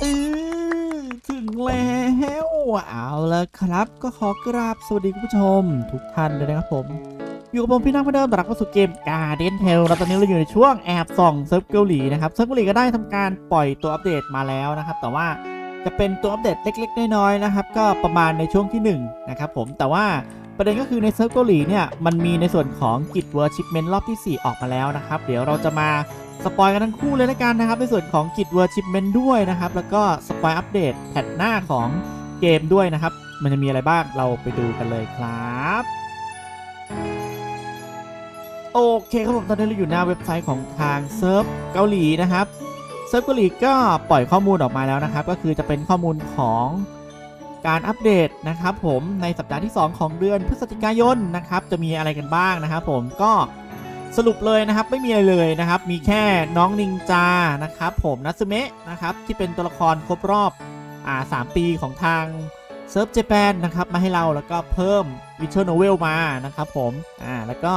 เออถึงแล้วเอาละครับ ก็ขอกราบสวัสดีคุณผู้ชม ทุกท่านเลยนะครับผม อยู่กับผมพี่นักพัฒเดิมตรักมาสู่เกมกาเดนเทลแล้วตอนนี้เราอยู่ในช่วงแอบส่องเซิร์ฟเกาหลีนะครับเซิร์ฟเกาหลีก็ได้ทำการปล่อยตัวอัปเดตมาแล้วนะครับ แต่ว่าจะเป็นตัวอัปเดตเล็ก ๆ น้อยๆนะครับ ก็ประมาณในช่วงที่ 1 นะครับผมแต่ว่าประเด็นก็คือในเซิร์ฟเกาหลีเนี่ยมันมีในส่วนของกิจเวอร์ชิปเมนต์รอบที่ 4 ออกมาแล้วนะครับ เดี๋ยวเราจะมา สปอยกันทั้งคู่เลยละกันนะครับ ในส่วนของกิจเวอร์ชิปเมนด้วยนะครับ แล้วก็สปอยอัปเดตแพทหน้าของเกมด้วยนะครับ มันจะมีอะไรบ้างเราไปดูกันเลยครับโอเคครับผมตอนนี้เราอยู่หน้าเว็บไซต์ของทางเซิร์ฟเกาหลีนะครับเซิร์ฟเกาหลีก็ปล่อยข้อมูลออกมาแล้วนะครับ ก็คือจะเป็นข้อมูลของการอัปเดตนะครับผมในสัปดาห์ที่ 2 ของเดือนพฤศจิกายนนะครับ จะมีอะไรกันบ้างนะครับผมก็ สรุปเลยนะครับไม่มีอะไรเลยนะครับ มีแค่น้องนินจานะครับผมนัตสึเมะนะครับที่เป็นตัวละครครบรอบอ่าสปีของทางเซิร์ฟเจแปนนะครับมาให้เราแล้วก็เพิ่มวิชโนเวลมานะครับผมอ่าแล้วก็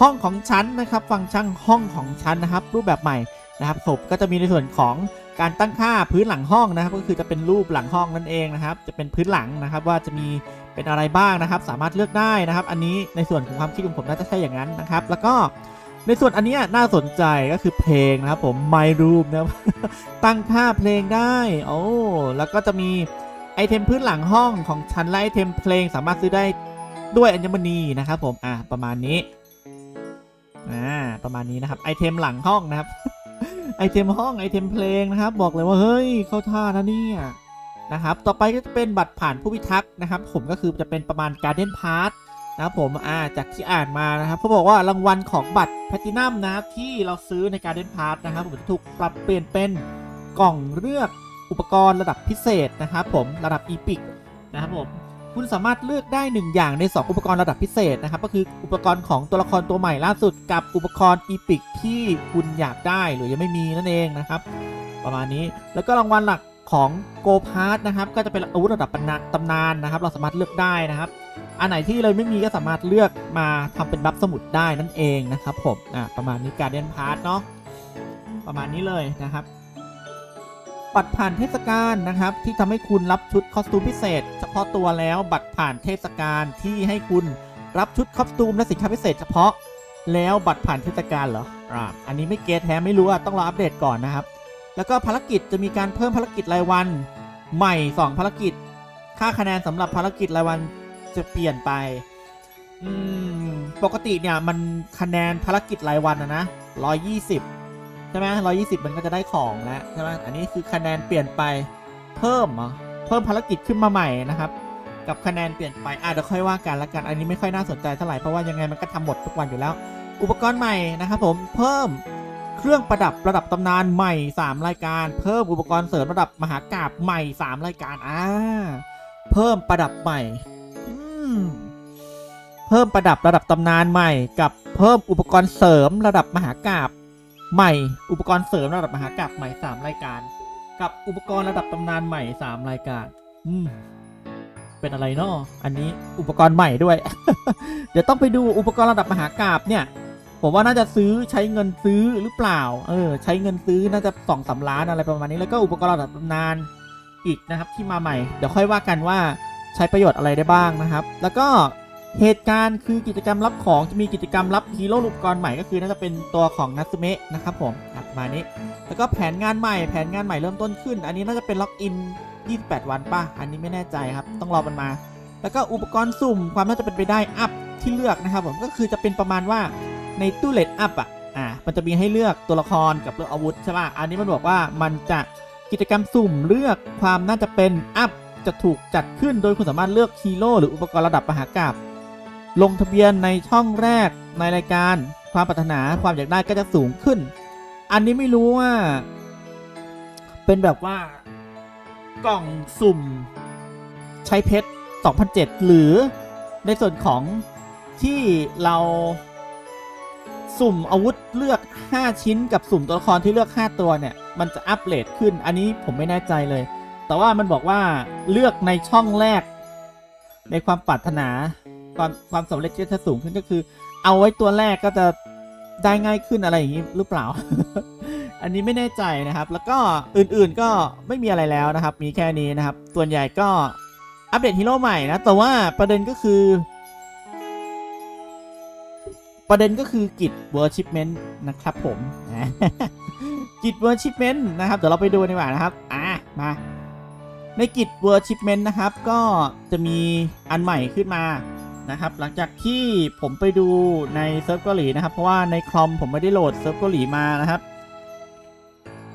ห้องของชั้นนะครับ ฟังก์ชันห้องของชั้นนะครับ รูปแบบใหม่นะครับผมก็จะมีในส่วนของ การตั้งค่าพื้นหลังห้องนะครับ ก็คือจะเป็นรูปหลังห้องนั่นเองนะครับ จะเป็นพื้นหลังนะครับ ว่าจะมีเป็นอะไรบ้างนะครับ สามารถเลือกได้นะครับ อันนี้ในส่วนของความคิดของผมน่าจะใช่อย่างนั้นนะครับ แล้วก็ในส่วนอันนี้น่าสนใจก็คือเพลงนะครับผม My Room นะครับตั้งค่าเพลงได้โอ้แล้วก็จะมีไอเทมพื้นหลังห้องของชั้นและไอเทมเพลงสามารถซื้อได้ด้วยอัญมณีนะครับผมอะประมาณนี้อ่าประมาณนี้นะครับไอเทมหลังห้องนะครับ ไอเทมห้องไอเทมเพลงนะครับ บอกเลยว่าเฮ้ยเข้าท่านะเนี่ยนะครับ ต่อไปก็จะเป็นบัตรผ่านผู้พิทักษ์นะครับ ผมก็คือจะเป็นประมาณการเด้นพาร์ทนะครับผมอ่าจากที่อ่านมานะครับเขาบอกว่ารางวัลของบัตรแพตินัมนะครับที่เราซื้อในการเด้นพาร์ทนะครับผมจะถูกปรับเปลี่ยนเป็นกล่องเลือกอุปกรณ์ระดับพิเศษนะครับผมระดับอีพิกนะครับผม คุณสามารถเลือกได้ 1 อย่างใน 2 อุปกรณ์ระดับพิเศษนะครับ ก็คืออุปกรณ์ของตัวละครตัวใหม่ล่าสุดกับอุปกรณ์อีพิกที่คุณอยากได้หรือยังไม่มีนั่นเองนะครับ ประมาณนี้แล้วก็รางวัลหลักของโกพาร์ตนะครับ ก็จะเป็นอาวุธระดับตำนานตำนานนะครับ เราสามารถเลือกได้นะครับ อันไหนที่เราไม่มีก็สามารถเลือกมาทำเป็นบัฟสมุดได้นั่นเองนะครับผมอะประมาณนี้การเดนพาร์ตเนาะประมาณนี้เลยนะครับ บัตรผ่านเทศกาลนะครับ ที่ทำให้คุณรับชุดคอสตูมพิเศษ เฉพาะตัวแล้วบัตรผ่านเทศกาลที่ให้คุณรับชุดคอสตูมและสินค้าพิเศษเฉพาะแล้วบัตรผ่านเทศกาลเหรออ่าอันนี้ไม่เกตแท้ไม่รู้อะต้องรออัปเดตก่อนนะครับ แล้วก็ภารกิจจะมีการเพิ่มภารกิจรายวัน ใหม่ 2 ภารกิจ ค่าคะแนนสำหรับภารกิจรายวันจะเปลี่ยนไปอืมปกติเนี่ยมันคะแนนภารกิจรายวันอะนะ120 ใช่ไหมร้อยี่สิบมันก็จะได้ของแล้วใช่ไหมอันนี้คือคะแนนเปลี่ยนไปเพิ่มเหรอเพิ่มภารกิจขึ้นมาใหม่นะครับ กับคะแนนเปลี่ยนไปอะเดี๋ยวค่อยว่ากันละกัน อันนี้ไม่ค่อยน่าสนใจเท่าไหร่เพราะว่ายังไงมันก็ทำหมดทุกวันอยู่แล้ว อุปกรณ์ใหม่นะครับผมเพิ่มเครื่องประดับระดับตำนานใหม่ 3 รายการ เพิ่มอุปกรณ์เสริมระดับมหากราบใหม่ 3 รายการอ่าเพิ่มประดับใหม่เพิ่มประดับระดับตำนานใหม่ กับเพิ่มอุปกรณ์เสริมระดับมหากราบ ใหม่อุปกรณ์เสริมระดับมหากราบใหม่ 3 รายการ กับอุปกรณ์ระดับตำนานใหม่ 3 รายการ อืม เป็นอะไรเนาะอันนี้อุปกรณ์ใหม่ด้วย เดี๋ยวต้องไปดูอุปกรณ์ระดับมหากราบเนี่ย ผมว่าน่าจะซื้อใช้เงินซื้อหรือเปล่า เออ ใช้เงินซื้อน่าจะสองสามล้านอะไรประมาณนี้แล้วก็อุปกรณ์ระดับตำนานอีกนะครับ ที่มาใหม่ เดี๋ยวค่อยว่ากันว่าใช้ประโยชน์อะไรได้บ้างนะครับ แล้วก็ เหตุการณ์คือกิจกรรมรับของจะมีกิจกรรมรับฮีโร่อุปกรณ์ใหม่ก็คือน่าจะเป็นตัวของนัตสึเมะนะครับผมอะประมานี้ แล้วก็แผนงานใหม่แผนงานใหม่เริ่มต้นขึ้น อันนี้น่าจะเป็นล็อกอิน 28 วันป่ะ อันนี้ไม่แน่ใจครับ ต้องรอมันมา แล้วก็อุปกรณ์สุ่มความน่าจะเป็นไปได้อัพที่เลือกนะครับผมก็คือจะเป็นประมาณว่าในตู้เลดอัพอะอ่ามันจะมีให้เลือกตัวละครกับเลือกอาวุธใช่ป่ะอันนี้มันบอกว่ามันจะกิจกรรมสุ่มเลือกความน่าจะเป็นอัพจะถูกจัดขึ้นโดยคุณสามารถเลือกฮีโร่หรืออุปกรณ์ระดับมหากาบ ลงทะเบียนในช่องแรกในรายการความปรารถนาความอยากได้ก็จะสูงขึ้น อันนี้ไม่รู้ว่า เป็นแบบว่ากล่องสุ่ม ใช้เพชร2007 หรือในส่วนของที่เราสุ่มอาวุธเลือก 5 ชิ้นกับสุ่มตัวละครที่เลือก 5 ตัวเนี่ย มันจะอัปเกรดขึ้น อันนี้ผมไม่แน่ใจเลย แต่ว่ามันบอกว่าเลือกในช่องแรก ในความปรารถนา ความความสำเร็จที่จะสูงขึ้นก็คือ เอาไว้ตัวแรกก็จะได้ง่ายขึ้นอะไรอย่างนี้หรือเปล่า อันนี้ไม่แน่ใจนะครับ แล้วก็อื่นๆก็ไม่มีอะไรแล้วนะครับ มีแค่นี้นะครับ ส่วนใหญ่ก็อัปเดตฮีโร่ใหม่นะ แต่ว่าประเด็นก็คือ ประเด็นก็คือกิจ worshipment นะครับผมกิจ worshipment นะครับเดี๋ยวเราไปดูดีกว่านะครับ อะมาในกิจ worshipment นะครับ ก็จะมีอันใหม่ขึ้นมา นะครับ หลังจากที่ผมไปดูในเซิร์ฟเกาหลีนะครับ เพราะว่าในคอมผมไม่ได้โหลดเซิร์ฟเกาหลีมานะครับ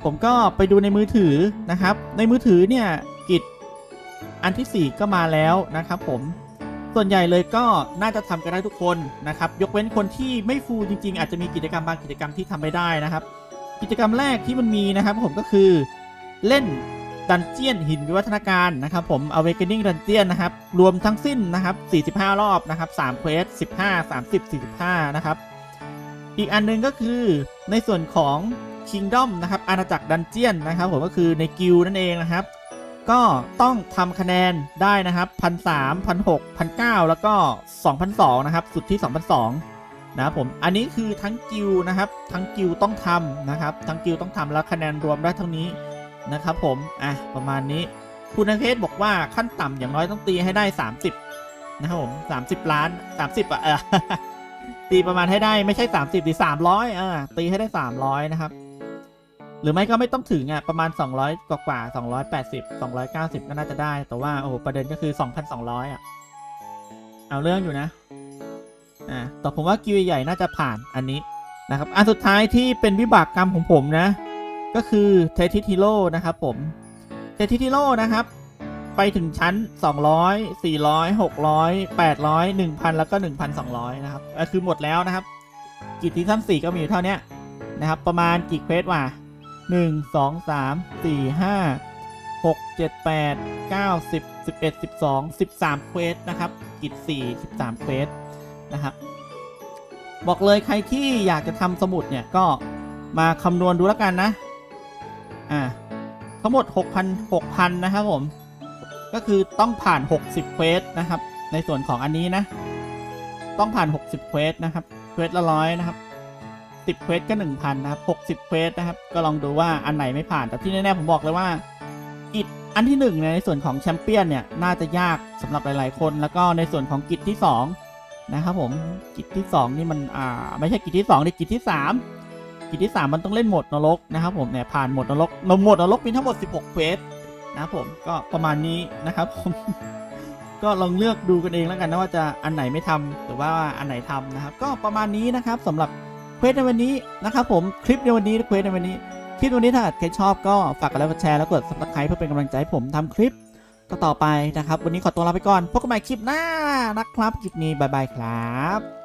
ผมก็ไปดูในมือถือนะครับ ในมือถือเนี่ยกิจอันทีสี่4 ก็มาแล้วนะครับ ผมส่วนใหญ่เลยก็น่าจะทำกันได้ทุกคนนะครับ ยกเว้นคนที่ไม่ฟูลจริง ๆ อาจจะมีกิจกรรมบางกิจกรรมที่ทำไม่ได้นะครับ กิจกรรมแรกที่มันมีนะครับ ผมก็คือเล่น ดันเจียนหินวิวัฒนาการนะครับผม Awakening Dungeon นะครับ รวมทั้งสิ้นนะครับ 45 รอบนะครับ3เควส15 30 45 นะครับ อีกอันหนึงก็คือในส่วนของ Kingdom นะครับอาณาจักรดันเจียนนะครับผมก็คือในกิลนั่นเองนะครับ ก็ต้องทำคะแนนได้นะครับพันสามพันหกพันเก้าแล้วก็สองพันสองนะครับ สุดที่สองพันสองนะครับผมอันนี้คือทั้งกิลนะครับ ทั้งกิลต้องทำนะครับ ทั้งกิลต้องทำแล้วคะแนนรวมได้เท่านี้ นะครับผม อะ ประมาณนี้ คุณอาเคสบอกว่าขั้นต่ำอย่างน้อยต้องตีให้ได้ 30 นะครับผม30 ล้าน 30อะเออตีประมาณให้ได้ไม่ใช่ 30ตี300เออตีให้ได้ 300 นะครับ หรือไม่ก็ไม่ต้องถึงอะประมาณ 200 กว่ากว่า280 290 ก็น่าจะได้ แต่ว่าโอ้โหประเด็นก็คือ 2,200 อะ เอาเรื่องอยู่นะ อ่าแต่ผมว่ากิวใหญ่น่าจะผ่านอันนี้นะครับอันสุดท้ายที่เป็นวิบากกรรมของผมนะ ก็คือเททิทิโร่นะครับผมเททิทิโร่นะครับ ไปถึงชั้น 200 400 600 800 1000 แล้วก็ 1,200 นะครับก็คือหมดแล้วนะครับ กิจที่ชั้น4ก็มีอยู่เท่านี้นะครับ ประมาณกี่เควสว่ะหนึ่งสองสามสี่ห้าหกเจ็ดแปดเก้าสิบสิบเอ็ดสิบสองสิบสามเควสนะครับ กิจสี่สิบสามเควสนะครับ บอกเลยใครที่อยากจะทำสมุดเนี่ยก็มาคำนวณดูแล้วกันนะ อ่าทั้งหมด 6,000 6,000 นะครับผม ก็คือต้องผ่าน 60 เควสนะครับ ในส่วนของอันนี้นะ ต้องผ่าน 60 เควสนะครับ เควสละร้อยนะครับ 10 เควสก็ 1,000 นะครับ 60 เควสนะครับ ก็ลองดูว่าอันไหนไม่ผ่าน แต่ที่แน่ๆผมบอกเลยว่ากิจอันที่หนึ่งในส่วนของแชมเปี้ยนเนี่ยน่าจะยากสำหรับหลายๆ คน แล้วก็ในส่วนของกิจที่ 2 นะครับผม กิจที่ 2 นี่มันอ่าไม่ใช่กิจที่2นี่กิจที่ 3 กิจที่ 3 มันต้องเล่นหมดนรกนะครับผมเนี่ยผ่านหมดนรกโหมดนรกมีทั้งหมด 16เควสนะครับผมก็ประมาณนี้นะครับผมก็ลองเลือกดูกันเองแล้วกันนะว่าจะอันไหนไม่ทำหรือว่าอันไหนทำนะครับ ก็ประมาณนี้นะครับสำหรับเควสในวันนี้นะครับผมคลิปในวันนี้เควสในวันนี้คลิปวันนี้ถ้าใครชอบก็ฝากกดไลค์กดแชร์แล้วกด subscribe เพื่อเป็นกำลังใจให้ผมทำคลิปต่อไปนะครับ วันนี้ขอตัวลาไปก่อนพบกันใหม่คลิปหน้านะครับคลิปนี้บายบายครับ